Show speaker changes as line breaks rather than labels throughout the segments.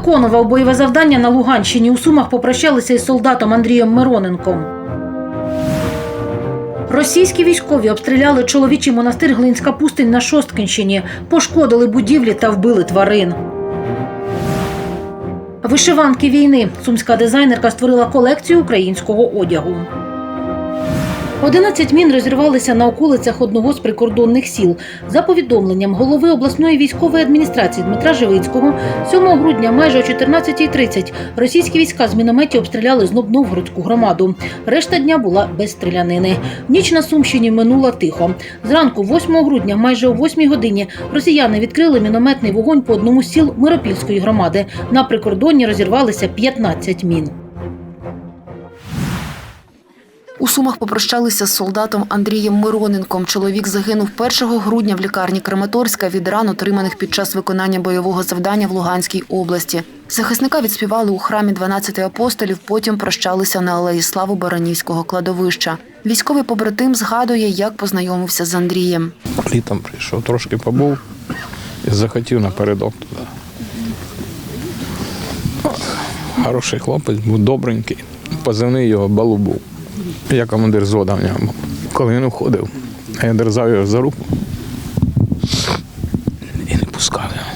виконував бойове завдання на Луганщині. У Сумах попрощалися із солдатом Андрієм Мироненком. Російські військові обстріляли чоловічий монастир Глинська пустинь на Шосткинщині, пошкодили будівлі та вбили тварин. Вишиванки війни. Сумська дизайнерка створила колекцію українського одягу. 11 мін розірвалися на околицях одного з прикордонних сіл. За повідомленням голови обласної військової адміністрації Дмитра Живицького, 7 грудня майже о 14.30 російські війська з мінометів обстріляли знов Новгородську громаду. Решта дня була без стрілянини. Ніч на Сумщині минула тихо. Зранку, 8 грудня, майже о 8 годині, росіяни відкрили мінометний вогонь по одному з сіл Миропільської громади. На прикордонні розірвалися 15 мін.
Сумах попрощалися з солдатом Андрієм Мироненком. Чоловік загинув 1 грудня в лікарні Краматорська від ран, отриманих під час виконання бойового завдання в Луганській області. Захисника відспівали у храмі 12 апостолів, потім прощалися на алеї Слави Баранівського кладовища. Військовий побратим згадує, як познайомився з Андрієм.
Літом прийшов, трошки побув і захотів напередок туди. Хороший хлопець, був добренький. Позивний його балу був. Я командир зода в нього. Коли він уходив, я дерзав його за руку і не пускав його.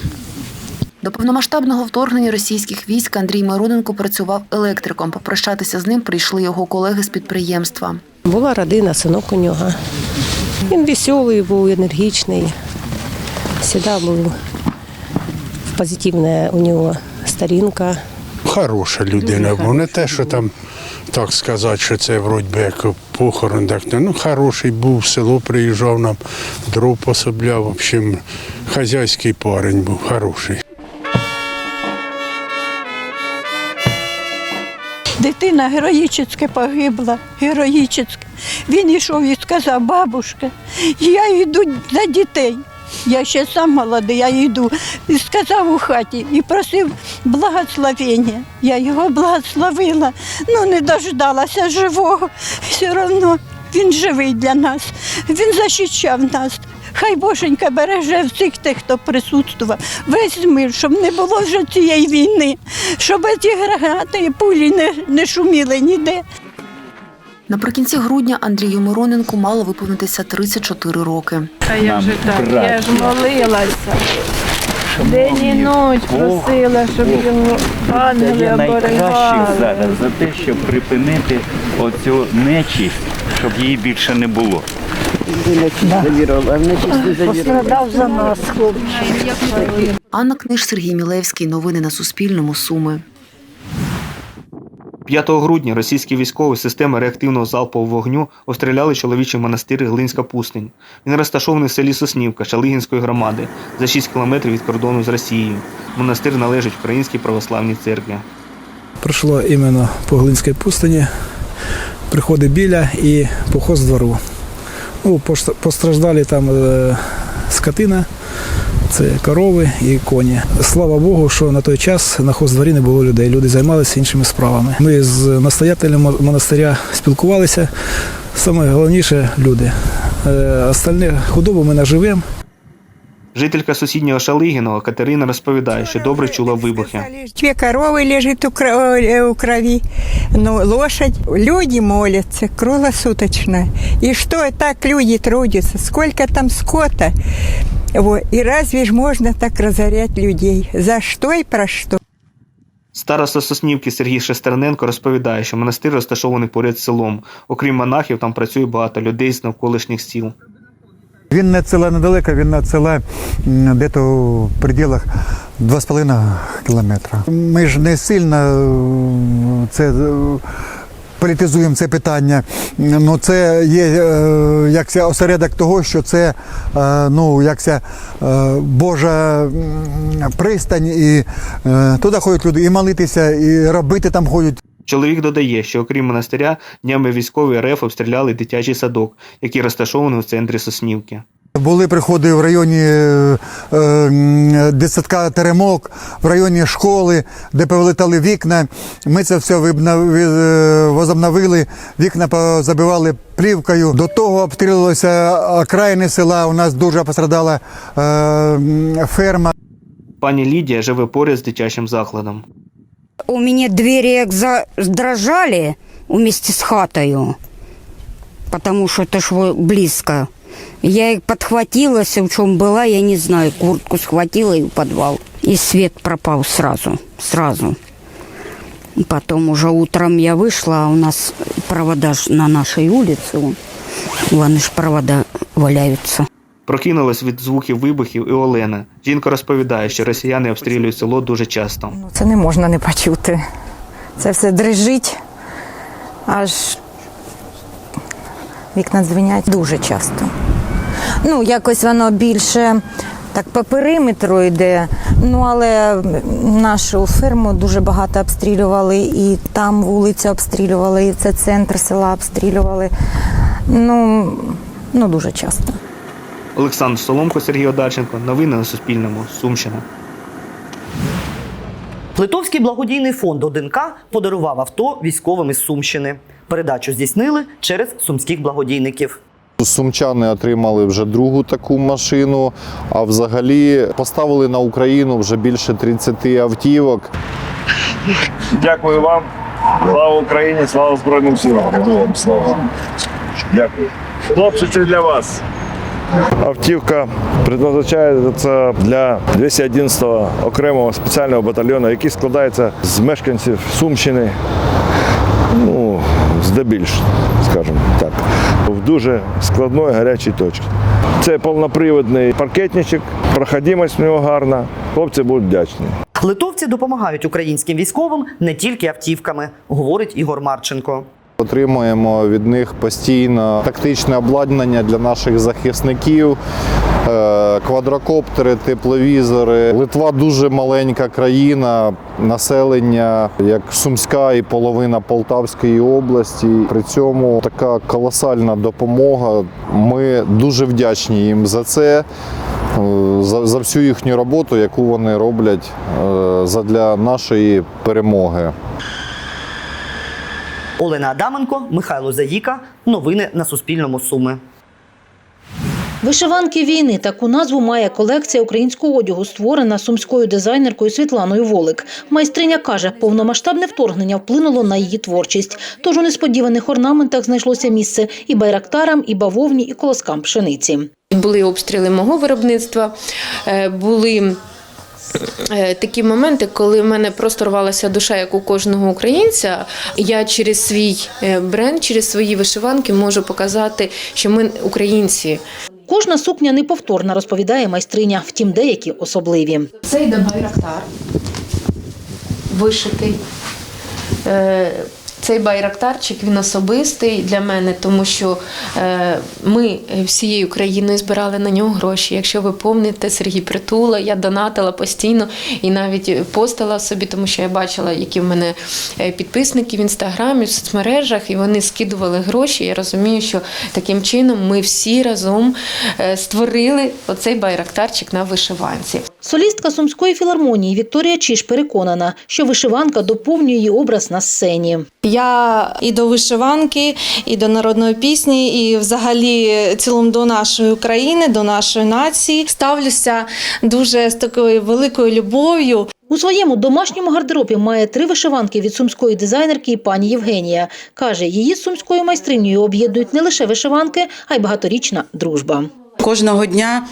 До повномасштабного вторгнення російських військ Андрій Мироненко працював електриком. Попрощатися з ним прийшли його колеги з підприємства.
Була родина, синок у нього. Він веселий був, енергічний. Завжди був позитивна у нього сторінка.
Хороша людина був. Не те, що там так сказати, що це вроді би як похорон. Так, ну хороший був, в село приїжджав нам, дров пособляв. В общем, хазяйський парень був, хороший.
Дитина героїчно погибла, героїчно. Він йшов і сказав, бабушка, я йду за дітей. Я ще сам молодий, я йду. І сказав у хаті і просив благословення. Я його благословила, ну не дождалася живого. Все одно він живий для нас, він захищав нас. Хай Боженька береже всіх тих, хто присутствував, весь мир, щоб не було вже цієї війни, щоб ці гранати і пулі не, не шуміли ніде.
Наприкінці грудня Андрію Мироненку мало виповнитися 34 роки.
А як же так? Я ж молилася. День і ніч просила, щоб його ангели
Це найкраще
оберігали.
зараз за те, щоб припинити оцю нечість, щоб її більше не було.
Пострадав за нас, хлопчик.
Анна Книж, Сергій Мілевський. Новини на Суспільному. Суми.
5 грудня російські військові системи реактивного залпового вогню обстріляли чоловічий монастир Глинська пустинь. Він розташований в селі Соснівка Шалигінської громади за 6 кілометрів від кордону з Росією. Монастир належить Українській православній церкві.
Пройшло іменно по Глинській пустині, приходи біля і поход з двору. Ну, постраждали там е, скотина, це корови і коні. Слава Богу, що на той час на хоздворі не було людей. Люди займалися іншими справами. Ми з настоятелем монастиря спілкувалися. Саме головніше люди. Е, Остальне худобу ми наживемо.
Жителька сусіднього Шалигіного Катерина розповідає, що добре чула вибухи.
Две коровы лежит у, кро- э, у крови, ну, лошадь. Люди молятся круглосуточно. И что так люди трудятся? Сколько там скота? Вот. И разве ж можно так разорять людей? За что и про что?
Староста Соснівки Сергій Шестерненко розповідає, що монастир розташований поряд з селом. Окрім монахів, там працює багато людей з навколишніх сіл.
Він не села недалеко, він села м, десь в пределах 2,5 кілометра. Ми ж не сильно е, це е, політизуємо це питання. Ну це є е, якся осередок того, що це ну якся Божа пристань, і туди ходять люди і молитися, і робити там ходять.
Чоловік додає, що окрім монастиря, днями військові РФ обстріляли дитячий садок, який розташований у центрі Соснівки.
Були приходи в районі е, е, Теремок, в районі школи, де повилетали вікна. Ми це все е, возобновили, вікна позабивали плівкою. До того обстрілювалися окраїни села. У нас дуже пострадала е, ферма.
Пані Лідія живе поряд з дитячим закладом.
У меня двери як задрожали вместе с хатою, потому что это ж близко. Я их подхватилась, в чем была, я не знаю, куртку схватила и в подвал. И свет пропал сразу, сразу. Потом уже утром я вышла, а у нас провода на нашей улице, вон, вон ж провода валяются.
Прокинулась від звуків вибухів і Олена. Жінка розповідає, що росіяни обстрілюють село дуже часто.
Це не можна не почути. Це все дрижить, аж вікна дзвенять дуже часто. Ну, якось воно більше так по периметру йде. Ну, але нашу ферму дуже багато обстрілювали, і там вулицю обстрілювали, і це центр села обстрілювали. Ну, ну дуже часто.
Олександр Соломко, Сергій Одарченко. Новини на Суспільному. Сумщина.
Литовський благодійний фонд ОДНК подарував авто військовим із Сумщини. Передачу здійснили через сумських благодійників.
Сумчани отримали вже другу таку машину, а взагалі поставили на Україну вже більше 30 автівок.
Дякую вам. Слава Україні, слава Збройним силам. Слава. Дякую. Хлопці, це для вас. Автівка предназначається для 211-го окремого спеціального батальйону, який складається з мешканців Сумщини, ну, здебільш, скажімо так, в дуже складної гарячій точці. Це повноприводний паркетничок, проходимость в нього гарна. Хлопці будуть вдячні.
Литовці допомагають українським військовим не тільки автівками, говорить Ігор Марченко.
Отримуємо від них постійно тактичне обладнання для наших захисників, е, квадрокоптери, тепловізори. Литва дуже маленька країна, населення як Сумська і половина Полтавської області. При цьому така колосальна допомога. Ми дуже вдячні їм за це. е, За, за всю їхню роботу, яку вони роблять е, задля нашої перемоги.
Олена Адаменко, Михайло Заїка. Новини на Суспільному Суми.
Вишиванки війни таку назву має колекція українського одягу, створена сумською дизайнеркою Світланою Волик. Майстриня каже, повномасштабне вторгнення вплинуло на її творчість. Тож у несподіваних орнаментах знайшлося місце і байрактарам, і бавовні, і колоскам пшениці.
Були обстріли мого виробництва, е, були такі моменти, коли в мене просто рвалася душа, як у кожного українця. Я через свій е, бренд, через свої вишиванки можу показати, що ми українці.
Кожна сукня неповторна, розповідає майстриня, втім деякі особливі.
Це йде байрактар вишитий. Цей байрактарчик він особистий для мене, тому що е, ми всією країною збирали на нього гроші. Якщо ви пам'ятаєте, Сергій Притула, я донатила постійно і навіть постила собі, тому що я бачила, які в мене е, підписники в інстаграмі, в соцмережах, і вони скидували гроші. Я розумію, що таким чином ми всі разом е, створили оцей байрактарчик на вишиванці.
Солістка сумської філармонії Вікторія Чіш переконана, що вишиванка доповнює її образ на сцені.
Я і до вишиванки, і до народної пісні, і взагалі цілом до нашої України, до нашої нації ставлюся дуже з такою великою любов'ю.
У своєму домашньому гардеробі має три вишиванки від сумської дизайнерки пані Євгенія. Каже, її з сумською майстринею об'єднують не лише вишиванки, а й багаторічна дружба.
Кожного дня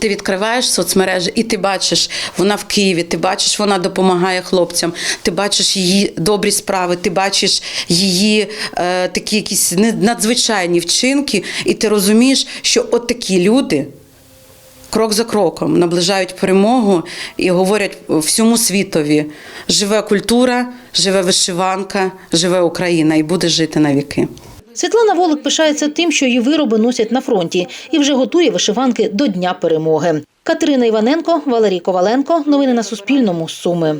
ти відкриваєш соцмережі і ти бачиш, вона в Києві, ти бачиш, вона допомагає хлопцям, ти бачиш її добрі справи, ти бачиш її е, такі якісь надзвичайні вчинки, і ти розумієш, що от такі люди. Крок за кроком наближають перемогу і говорять всьому світові: живе культура, живе вишиванка, живе Україна і буде жити на віки.
Світлана Волик пишається тим, що її вироби носять на фронті і вже готує вишиванки до Дня перемоги. Катерина Іваненко, Валерій Коваленко. Новини на Суспільному. Суми.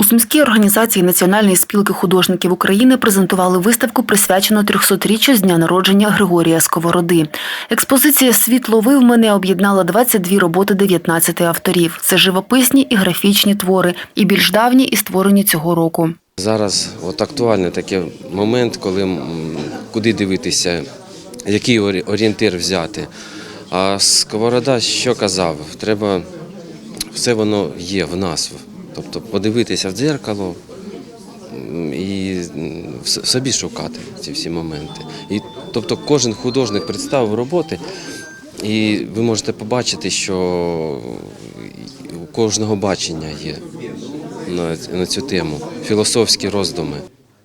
У Сумській організації Національної спілки художників України презентували виставку, присвячену 300-річчю з дня народження Григорія Сковороди. Експозиція Світ ловив мене об'єднала 22 роботи 19 авторів. Це живописні і графічні твори, і більш давні, і створені цього року.
Зараз от актуальний такий момент, коли куди дивитися, який орієнтир взяти. А Сковорода що казав? Треба все воно є в нас. Тобто подивитися в дзеркало і собі шукати ці всі моменти. І, тобто кожен художник представив роботи, і ви можете побачити, що у кожного бачення є на, на цю тему, філософські роздуми.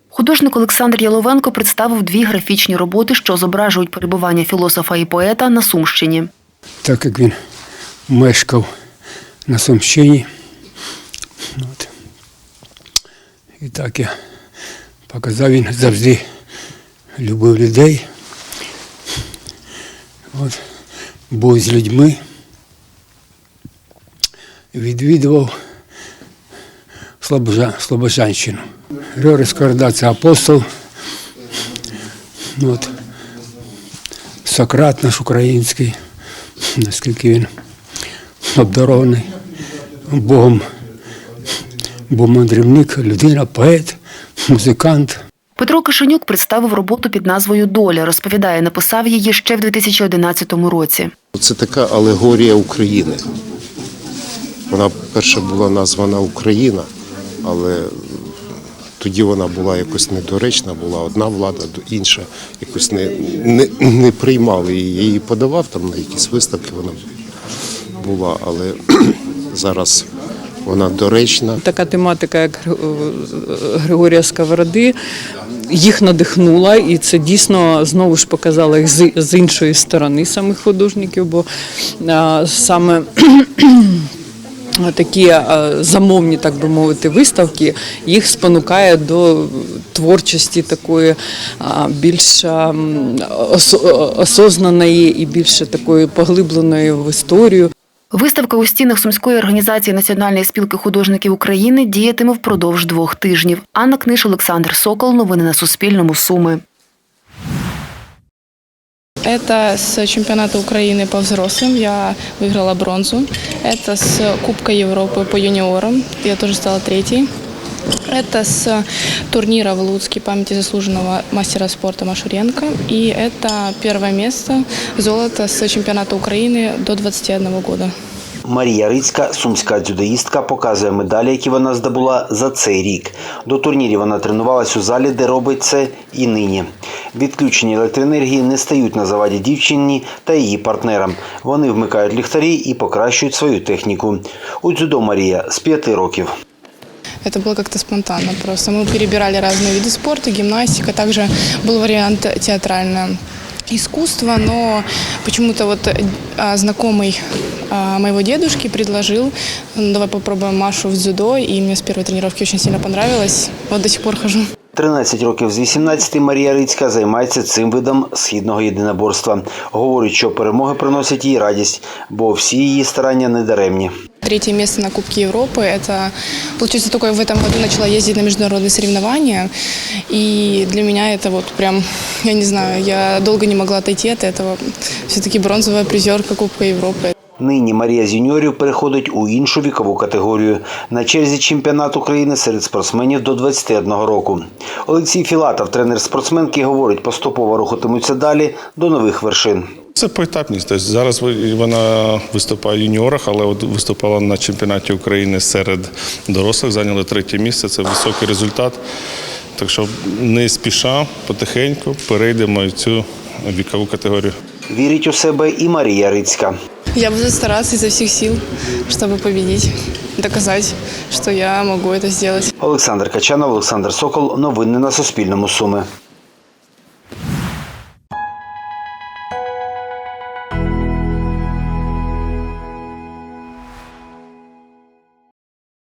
Художник Олександр Яловенко представив дві графічні роботи, що зображують перебування філософа і поета на Сумщині.
так як він мешкав на Сумщині. От. І так я показав, він завжди любив людей. От. Був з людьми, відвідував Слобожанщину. Григорій це апостол. От. Сократ наш український, наскільки він обдарований Богом, був мандрівник, людина, поет, музикант.
Петро Кишенюк представив роботу під назвою Доля. Розповідає, написав її ще в 2011 році.
Це така алегорія України. Вона перша була названа Україна, але тоді вона була якось недоречна, була одна влада, інша якось не, не, не приймали її. Її подавав там на якісь виставки, вона була, але зараз вона доречна.
Така тематика, як Григорія Сковороди, їх надихнула, і це дійсно знову ж показало їх з іншої сторони самих художників, бо саме такі замовні, так би мовити, виставки їх спонукає до творчості такої більш м, осо- осознаної і більше такої поглибленої в історію.
Виставка у стінах Сумської організації Національної спілки художників України діятиме впродовж двох тижнів. Анна Книж, Олександр Сокол. Новини на Суспільному. Суми.
Это с чемпионата Украины по взрослым. Я выиграла бронзу. Это с Кубка Европы по юниорам. Я тоже стала третьей. Это с турнира в Луцке памяти заслуженного мастера спорта Машуренко. И это первое место золото с чемпионата Украины до 21 года.
Марія Рицька, сумська дзюдоїстка, показує медалі, які вона здобула за цей рік. До турнірів вона тренувалась у залі, де робить це і нині. Відключені електроенергії не стають на заваді дівчині та її партнерам. Вони вмикають ліхтарі і покращують свою техніку. У дзюдо Марія з п'яти років.
Это было как-то спонтанно просто. Мы перебирали разные виды спорта, гимнастика, также был вариант театральное искусство, но почему-то вот знакомый моего дедушки предложил, «Ну, давай попробуем Машу в дзюдо, и мне с первой тренировки очень сильно понравилось. Вот до сих пор хожу.
13 років з 18 Марія Рицька займається цим видом східного єдиноборства. Говорить, що перемоги приносять їй радість, бо всі її старання не даремні.
Третье место на Кубке Европы. Это, получается, только в этом году начала ездить на международные соревнования. И для меня это вот прям, я не знаю, я долго не могла отойти от этого. Все-таки бронзовая призерка Кубка Европы.
Нині Марія з юніорів переходить у іншу вікову категорію. На черзі чемпіонат України серед спортсменів до 21 року. Олексій Філатов, тренер спортсменки, говорить, поступово рухатимуться далі до нових вершин.
Це поетапність. Тобто зараз вона виступає в юніорах, але от виступала на чемпіонаті України серед дорослих, зайняли третє місце. Це високий результат. Так що не спіша, потихеньку перейдемо в цю вікову категорію.
Вірить у себе і Марія Рицька.
Я буду стараться изо всех сил, чтобы победить, доказать, что я могу это сделать.
Олександр Качанов, Олександр Сокол. Новини на Суспільному. Суми.